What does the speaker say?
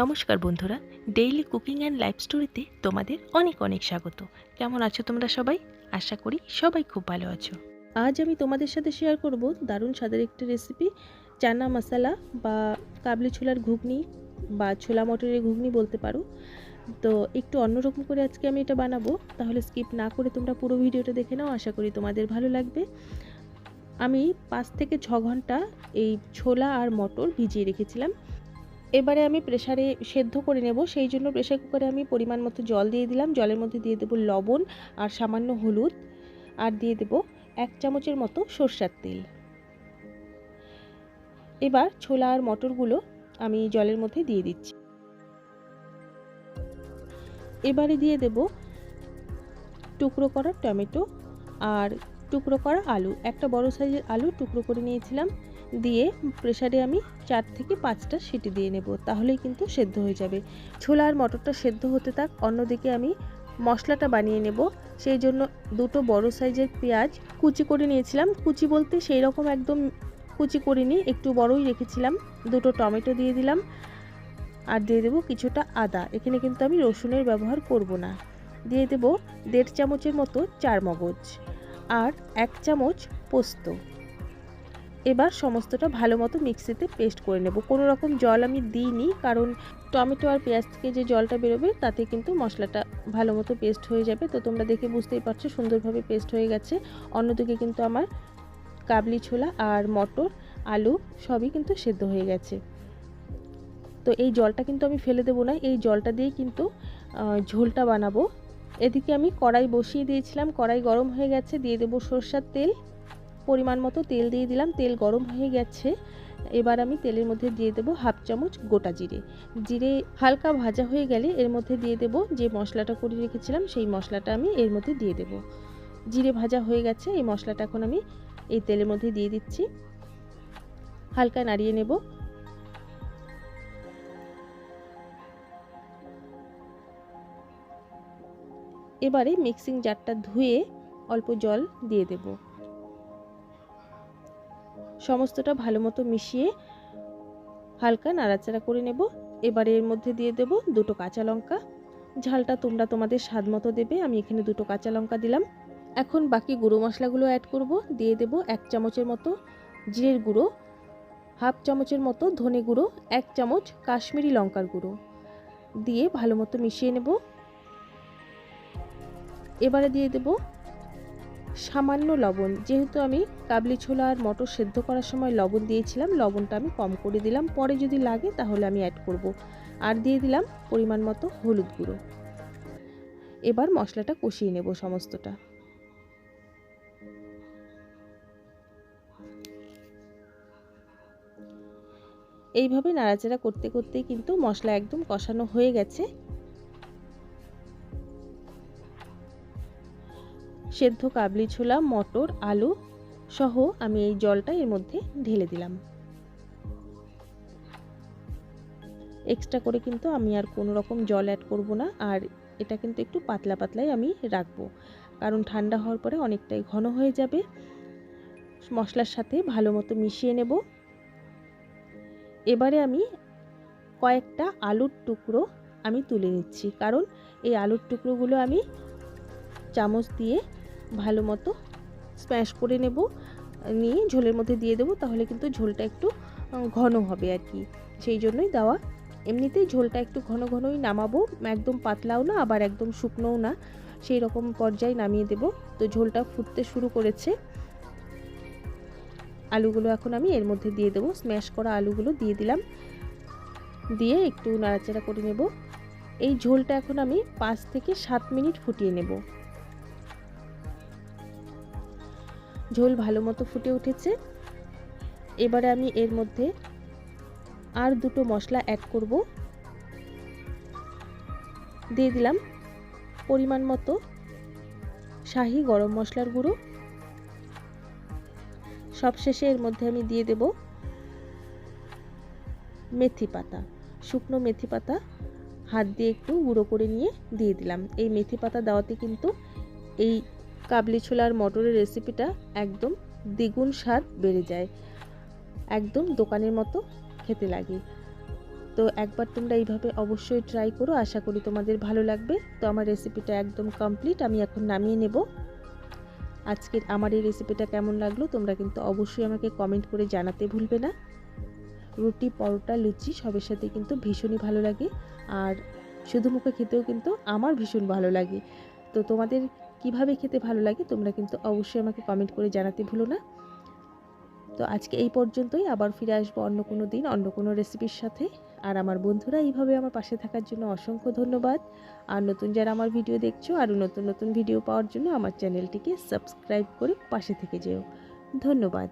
নমস্কার বন্ধুরা daily cooking and life স্টোরিতে তোমাদের অনেক অনেক স্বাগত। কেমন আছো তোমরা সবাই? আশা করি সবাই খুব ভালো আছো। আজ আমি তোমাদের সাথে শেয়ার করব দারুণ স্বাদের একটি রেসিপি চানা মশলা বা কাবলি ছোলার ঘুগনি বা ছোলা মটরের ঘুগনি বলতে পারো। তো একটু অন্যরকম করে আজকে আমি এটা বানাবো, তাহলে স্কিপ না করে তোমরা পুরো ভিডিওটা দেখে নাও, আশা করি তোমাদের ভালো লাগবে। আমি পাঁচ থেকে ছ ঘণ্টা এই ছোলা আর মটর ভিজিয়ে রেখেছিলাম। এবারে আমি প্রেসারে সেদ্ধ করে নেব। সেই জন্য প্রেসার কুকারে আমি পরিমাণ মতো জল দিয়ে দিলাম। জলের মধ্যে দিয়ে দেবো লবণ আর সামান্য হলুদ আর দিয়ে দেব এক চামচের মতো সর্ষার তেল। এবার ছোলা আর মটরগুলো আমি জলের মধ্যে দিয়ে দিচ্ছি। এবারে দিয়ে দেব টুকরো করা টমেটো আর টুকরো করা আলু, একটা বড় সাইজের আলু টুকরো করে নিয়েছিলাম। দিয়ে প্রেসারে আমি চার থেকে পাঁচটা সিটি দিয়ে নেব, তাহলেই কিন্তু সেদ্ধ হয়ে যাবে। ছোলা আর মটরটা সেদ্ধ হতে থাক, অন্যদিকে আমি মশলাটা বানিয়ে নেব। সেই জন্য দুটো বড় সাইজের পেঁয়াজ কুচি করে নিয়েছিলাম। কুচি বলতে সেই রকম একদম কুচি করিনি, একটু বড়ই রেখেছিলাম। দুটো টমেটো দিয়ে দিলাম আর দিয়ে দেবো কিছুটা আদা। এখানে কিন্তু আমি রসুনের ব্যবহার করব না। দিয়ে দেব দেড় চামচের মতো চার মগজ আর এক চামচ পোস্ত। এবার সমস্তটা ভালো মতো মিক্সিতে পেস্ট করে নেব। কোনো রকম জল আমি দিইনি, কারণ টমেটো আর পেঁয়াজ থেকে যে জলটা বেরোবে, তাতে কিন্তু মশলাটা ভালো মতো পেস্ট হয়ে যাবে। তো তোমরা দেখে বুঝতেই পারছ, সুন্দরভাবে পেস্ট হয়ে গেছে। অন্যদিকে কিন্তু আমার কাবলি ছোলা আর মটর, আলু সবই কিন্তু সেদ্ধ হয়ে গেছে। তো এই জলটা কিন্তু আমি ফেলে দেবো না। এই জলটা দিয়ে কিন্তু ঝোলটা বানাবো। এদিকে আমি কড়াই বসিয়ে দিয়েছিলাম, কড়াই গরম হয়ে গেছে, দিয়ে দেবো সর্ষার তেল। পরিমাণ মতো তেল দিয়ে দিলাম, তেল গরম হয়ে গেছে। এবার আমি তেলের মধ্যে দিয়ে দেবো হাফ চামচ গোটা জিরে। জিরে হালকা ভাজা হয়ে গেলে এর মধ্যে দিয়ে দেবো যে মশলাটা করে রেখেছিলাম, সেই মশলাটা আমি এর মধ্যে দিয়ে দেবো। জিরে ভাজা হয়ে গেছে, এই মশলাটা এখন আমি এই তেলের মধ্যে দিয়ে দিচ্ছি। হালকা নাড়িয়ে নেব। এবারে মিক্সিং জারটা ধুয়ে অল্প জল দিয়ে দেব। সমস্তটা ভালো মতো মিশিয়ে হালকা নাড়াচাড়া করে নেব। এবারে এর মধ্যে দিয়ে দেব দুটো কাঁচা লঙ্কা। ঝালটা তোমরা তোমাদের স্বাদ মতো দেবে, আমি এখানে দুটো কাঁচা লঙ্কা দিলাম। এখন বাকি গুঁড়ো মশলাগুলো অ্যাড করব। দিয়ে দেব এক চামচের মতো জিরের গুঁড়ো, হাফ চামচের মতো ধনে গুঁড়ো, এক চামচ কাশ্মীরি লঙ্কার গুঁড়ো। দিয়ে ভালো মতো মিশিয়ে নেব। এবারে দিয়ে দেব সামান্য লবণ। যেহেতু আমি কাবলি ছোলা আর মটর সেদ্ধ করার সময় লবণ দিয়েছিলাম, লবণটা আমি কম করে দিলাম। পরে যদি লাগে তাহলে আমি অ্যাড করব। আর দিয়ে দিলাম পরিমাণ মতো হলুদ গুঁড়ো। এবার মশলাটা কষিয়ে নেব সমস্তটা। এইভাবে নাড়াচাড়া করতে করতে কিন্তু মশলা একদম কষানো হয়ে গেছে। সেদ্ধ কাবলি ছোলা, মটর, আলু সহ আমি এই জলটা এর মধ্যে ঢেলে দিলাম। এক্সট্রা করে কিন্তু আমি আর কোনো রকম জল অ্যাড করব না, আর এটা কিন্তু একটু পাতলা পাতলাই আমি রাখব। কারণ ঠান্ডা হওয়ার পরে অনেকটাই ঘন হয়ে যাবে। মশলার সাথে ভালো মতো মিশিয়ে নেব। এবারে আমি কয়েকটা আলুর টুকরো আমি তুলে নিচ্ছি। কারণ এই আলুর টুকরোগুলো আমি চামচ দিয়ে ভালো মতো স্ম্যাশ করে নেব, নিয়ে ঝোলের মধ্যে দিয়ে দেবো, তাহলে কিন্তু ঝোলটা একটু ঘন হবে আর কি। সেই জন্যই দেওয়া। এমনিতেই ঝোলটা একটু ঘন ঘনই নামাবো, একদম পাতলাও না, আবার একদম শুকনোও না। সেই রকম পর্যায়ে নামিয়ে দেব। তো ঝোলটা ফুটতে শুরু করেছে। আলুগুলো এখন আমি এর মধ্যে দিয়ে দেবো। স্ম্যাশ করা আলুগুলো দিয়ে দিলাম। দিয়ে একটু নাড়াচাড়া করে নেব। এই ঝোলটা এখন আমি পাঁচ থেকে সাত মিনিট ফুটিয়ে নেব। ঝোল ভালো মতো ফুটে উঠেছে। এবারে আমি এর মধ্যে আর দুটো মশলা অ্যাড করব। দিয়ে দিলাম পরিমাণ মতো শাহি গরম মশলার গুঁড়ো। সবশেষে এর মধ্যে আমি দিয়ে দেব মেথি পাতা, শুকনো মেথি পাতা। হাত দিয়ে একটু গুঁড়ো করে নিয়ে দিয়ে দিলাম। এই মেথি পাতা দেওয়াতে কিন্তু এই কাবলি ছোলার মটরের রেসিপিটা একদম দ্বিগুণ স্বাদ বেড়ে যায়। একদম দোকানের মতো খেতে লাগে। তো একবার তোমরা এইভাবে অবশ্যই ট্রাই করো, আশা করি তোমাদের ভালো লাগবে। তো আমার রেসিপিটা একদম কমপ্লিট আমি এখন নামিয়ে নেব। আজকের আমার এই রেসিপিটা কেমন লাগল তোমরা কিন্তু অবশ্যই আমাকে কমেন্ট করে জানাতে ভুলবে না। রুটি, পরোটা, লুচি সবের সাথে কিন্তু ভীষণই ভালো লাগে। আর শুধু মুখে খেতেও কিন্তু আমার ভীষণ ভালো লাগে। তো তোমাদের কীভাবে খেতে ভালো লাগে তোমরা কিন্তু অবশ্যই আমাকে কমেন্ট করে জানাতে ভুলো না। তো আজকে এই পর্যন্তই, আবার ফিরে আসব অন্য কোনো দিন, অন্য কোনো রেসিপির সাথে। আর আমার বন্ধুরা এইভাবে আমার পাশে থাকার জন্য অসংখ্য ধন্যবাদ। আর নতুন যারা আমার ভিডিও দেখছ, আরও নতুন নতুন ভিডিও পাওয়ার জন্য আমার চ্যানেলটিকে সাবস্ক্রাইব করে পাশে থেকে যেও। ধন্যবাদ।